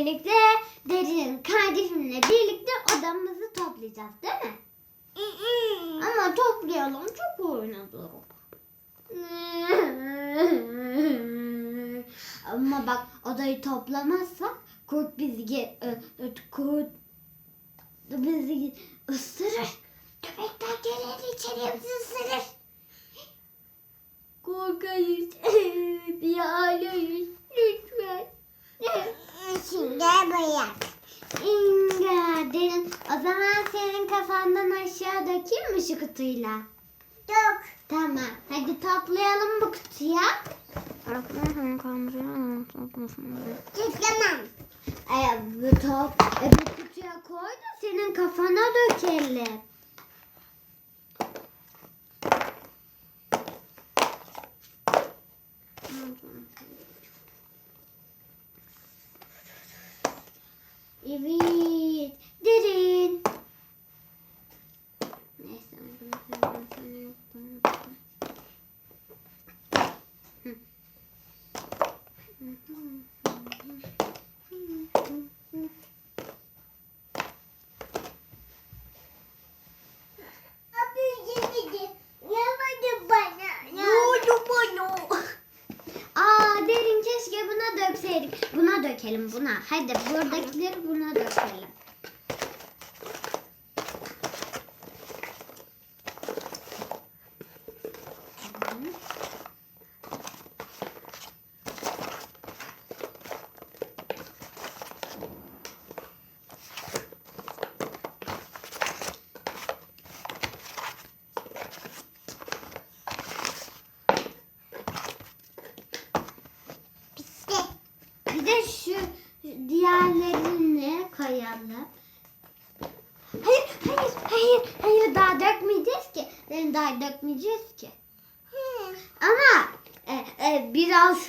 birlikte Derin kardeşimle birlikte odamızı toplayacağız değil mi? Ama toplayalım çok oynadık. Ama bak odayı toplamazsak kurt bizi kurt bizi ısırır. Köpekler gelir içeriye bizi ısırır. Korkayız. Bir ağlayız. Lütfen. Şimdi bırak. İnga derin. O zaman senin kafandan aşağı dökeyim mi şu kutuyla? Dök. Tamam. Hadi toplayalım bu kutuya. Tıklamam. E, bu top, e, bu kutuya koy da senin kafana dökelim. 还得播。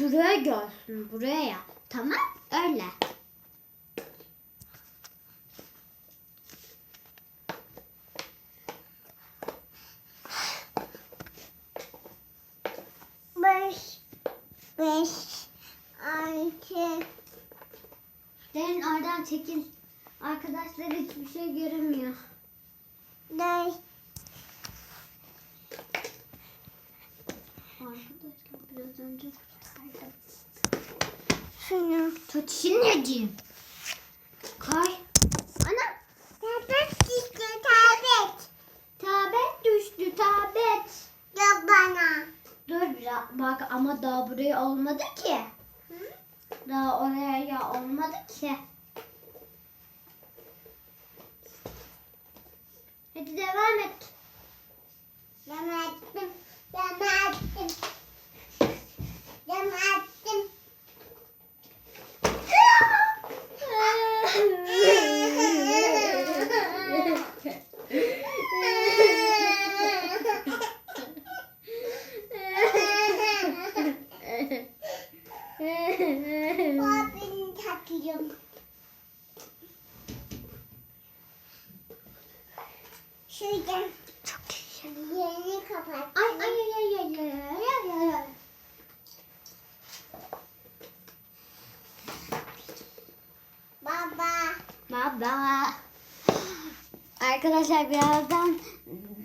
Şuraya görsün buraya. Tamam öyle. Beş. Beş. Altı. Derin oradan çekil. Arkadaşlar hiçbir şey göremiyor. Dört. Biraz önce kurtardım. Şunu. Tut şimdi. Koy. Ana Tablet düştü tablet. tabet düştü tabet. Yok bana. Dur bak ama daha buraya olmadı ki. Şuradan. Çok iyi. Yerini kapat. Ay ay ay ay ay ay ay. Baba. Baba. Arkadaşlar birazdan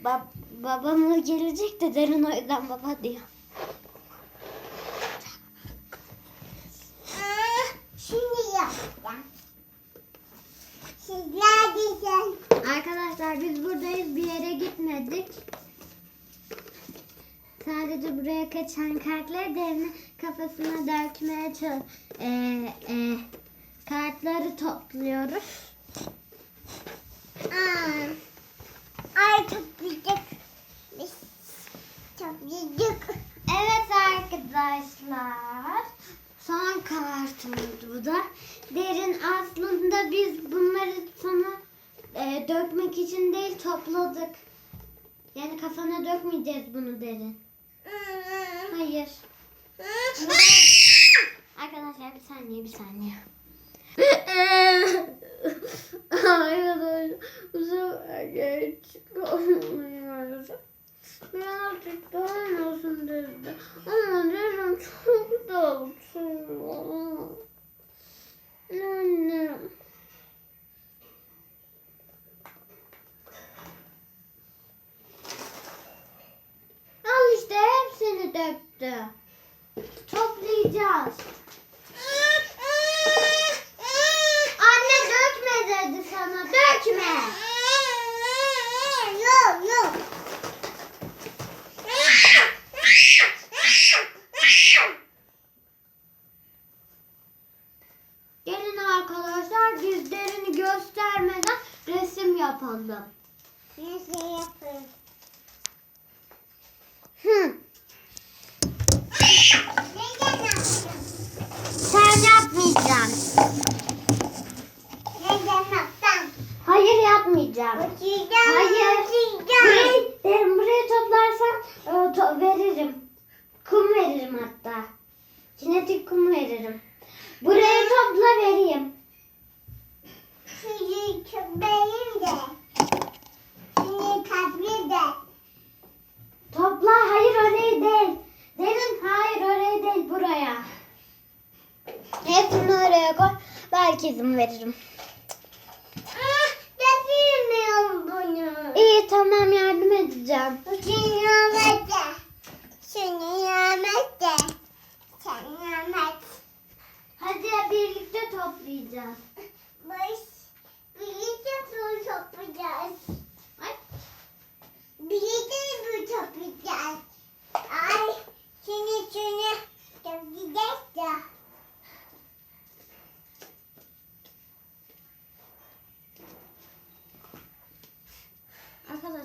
bab babamla gelecek de derin o yüzden baba diyor. Aa, şimdi yapacağım. Sizler Arkadaşlar biz buradayız bir yere gitmedik. Sadece buraya kaçan kartları derine kafasına dökmeye çalış. Ee, e, kartları topluyoruz. Aa, ay toplayacak. Biz toplayacak. Evet arkadaşlar. Son kartımız bu da. Derin aslında biz bunları sana e, dökmek için değil topladık. Yani kafana dökmeyeceğiz bunu derin. Hayır. Arkadaşlar bir saniye bir saniye. Arkadaşlar bu sefer geç olmuyoruz. Birazcık daha olsun dedi. Ama dedim çok da uçuyor. Anne. Toplayacağız. Anne dökme dedi sana. Dökme. Yok yok. Gelin arkadaşlar dizlerini göstermeden resim yapalım. Nasıl yapayım? Hı. Sen yapmayacaksın. Neden yaptın? Hayır yapmayacağım. Uçacağım. Hayır. Пока.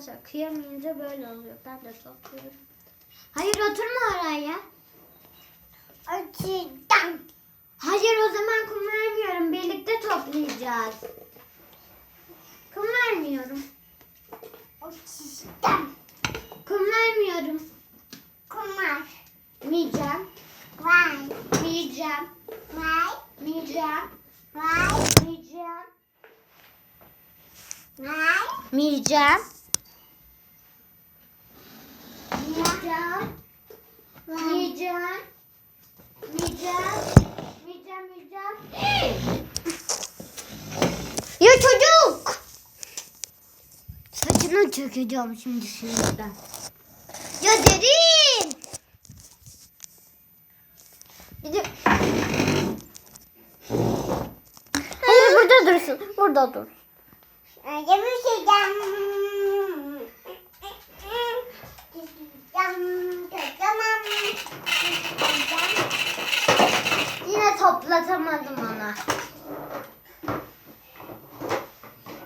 Arkadaşlar kıyamayınca böyle oluyor. Ben de topluyorum. Hayır oturma oraya. Açıdan. Hayır o zaman kum vermiyorum. Birlikte toplayacağız. Kum vermiyorum. Açıdan. Kum vermiyorum. Miyeceğim. Vay. Miyeceğim. Vay. Miyeceğim. Vay. Miyeceğim. Vay. Miyeceğim. Miyeceğim. Vay. Miyeceğim. Miyeceğim. Miyeceğim. Miyeceğim. Ya çocuk. Saçını çökeceğim şimdi sinirden. Ya derin. De... Hayır burada dursun. Burada dur. Öyle bir. Tamam. Yine toplatamadım ona.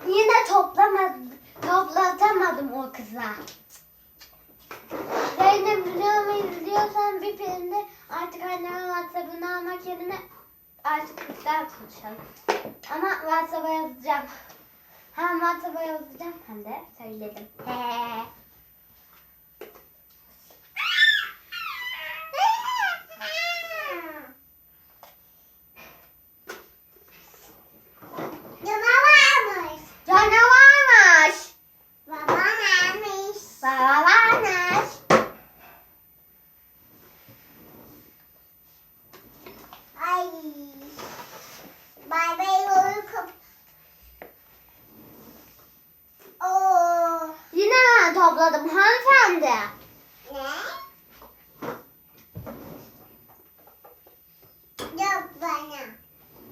Yine toplamadım. Toplatamadım o kıza. Zeynep videomu izliyorsan bir filmde artık annemin WhatsApp'ını almak yerine artık güzel konuşalım. Ama WhatsApp'a yazacağım. Hem WhatsApp'a yazacağım hem de söyledim. He. Almış. Baba varmış. Ay. Bay bay yolu kap. Oo. Yine ben topladım hanımefendi. Ne? Yok bana.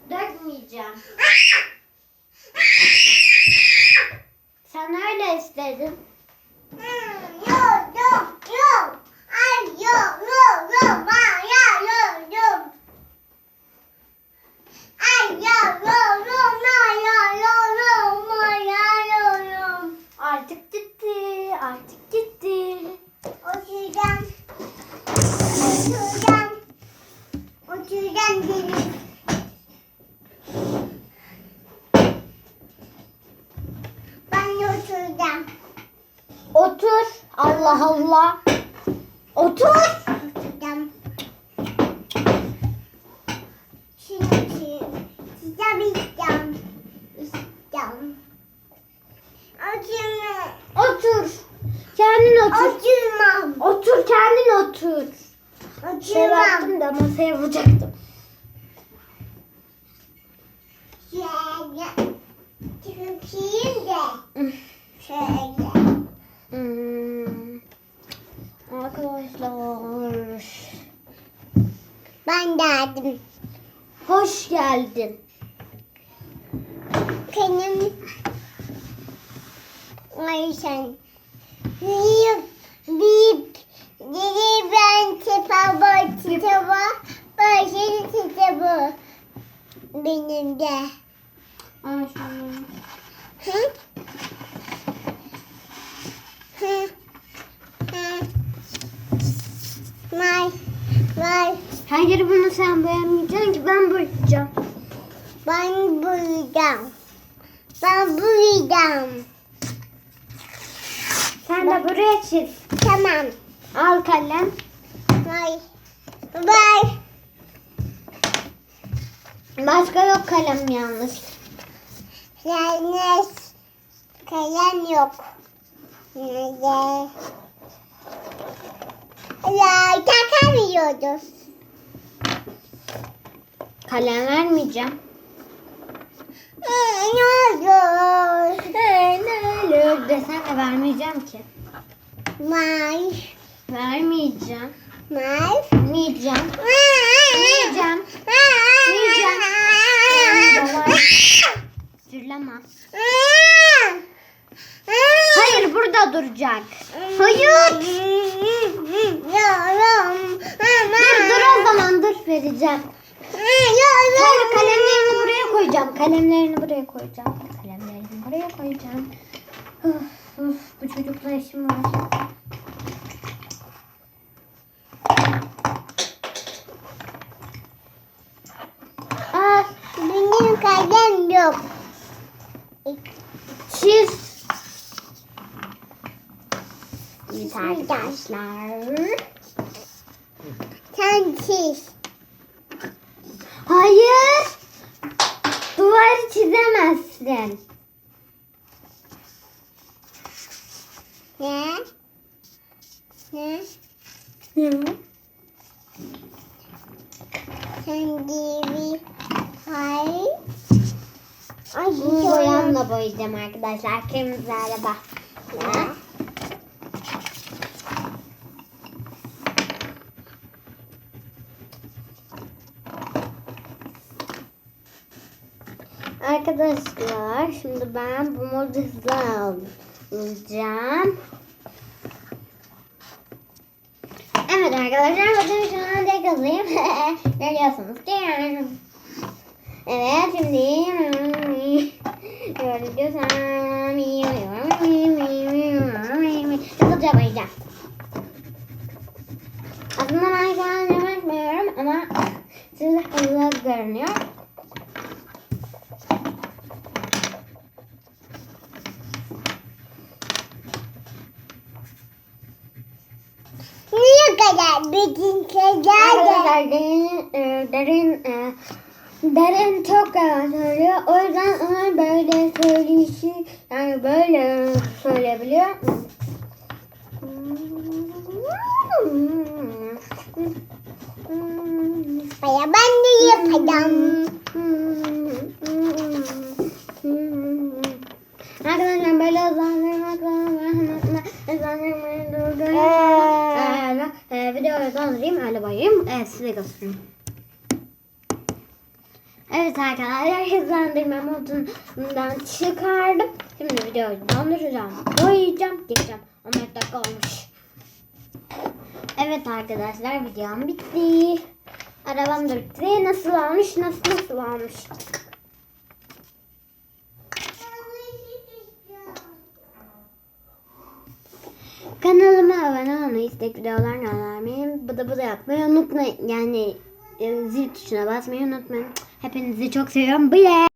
Dökmeyeceğim. Sen öyle istedin. Hmm, Yok yok yok. Ay yok yok yok. Bana yok yok yok. Ay yok yok yok. Ma yok yok yok. Ma yok yok yok. Artık gitti, artık gitti. Oturacağım. Oturacağım. Oturacağım dedim. Ben de oturacağım. Otur. Allah Allah. Otur. Oturacağım. Şimdi. Size biteceğim. İsteyeceğim. Oturma. Otur. Kendin otur. Oturmam. Otur kendin otur. Şey Oturmam. yaptım da masaya vuracaktım. Şöyle. Çıkayım de. Şöyle. Hmm. Arkadaşlar. Ben geldim. Hoş geldin. Benim Ay sen büyük büyük Dedi ben kitaba kitaba başını kitabı benim de. Ay şunu. Hı? Hı? Hı? Vay vay Hayır bunu sen boyamayacaksın ki ben boyayacağım. ben bulacağım. Ben bulacağım. Sen de buraya çiz. Tamam. Al kalem. Vay. Vay. Başka yok kalem yalnız. Yalnız kalem yok. Ya takamıyoruz. Kalem vermeyeceğim. Ne olur? Ne olur desen de vermeyeceğim ki. Vay. Vermeyeceğim. Vay. Vermeyeceğim. Vermeyeceğim. Vermeyeceğim. Zırlama. Hayır burada duracak. Hayır. Dur dur o zaman dur vereceğim. Hayır kalemlerini buraya koyacağım. Kalemlerini buraya koyacağım. Kalemlerini buraya koyacağım. Uf, uf, bu çocukla işim var. Al Benim kalem yok. çiz. Arkadaşlar. Sen çiz. Hayır. Duvarı çizemezsin. Ne? Ne? Sen gibi. Hayır. Ay Bunu boyam. boyamla boyayacağım arkadaşlar. Kırmızı araba. Ne? Arkadaşlar şimdi ben bu modu hızlı alacağım. Evet arkadaşlar bakın şu an tek hızlıyım. Görüyorsunuz ki. Evet şimdi gördüysem hızlıca bayacağım. Aslında ben şu an yavaşmıyorum ama size hızlı görünüyor. Arkadaşlar derin, e, derin, e, derin çok yavaş söylüyor. O yüzden ona böyle söyleyişi, yani böyle söyleyebiliyor. Ben de yapacağım. Arkadaşlar böyle hızlandırmakla hızlandırmayı durdurayım. Öyle, e, videoyu dondurayım öyle bayayım. Evet size göstereyim. Evet arkadaşlar hızlandırma modundan çıkardım. Şimdi videoyu donduracağım. Boyayacağım. Geçeceğim. 14 dakika olmuş. Evet arkadaşlar videom bitti. Arabam da bitti. Nasıl olmuş? Nasıl nasıl olmuş? Kanalıma abone olmayı, istek videolar göndermeyi, bu da bu da yapmayı unutmayın. Yani e, zil tuşuna basmayı unutmayın. Hepinizi çok seviyorum. Bye.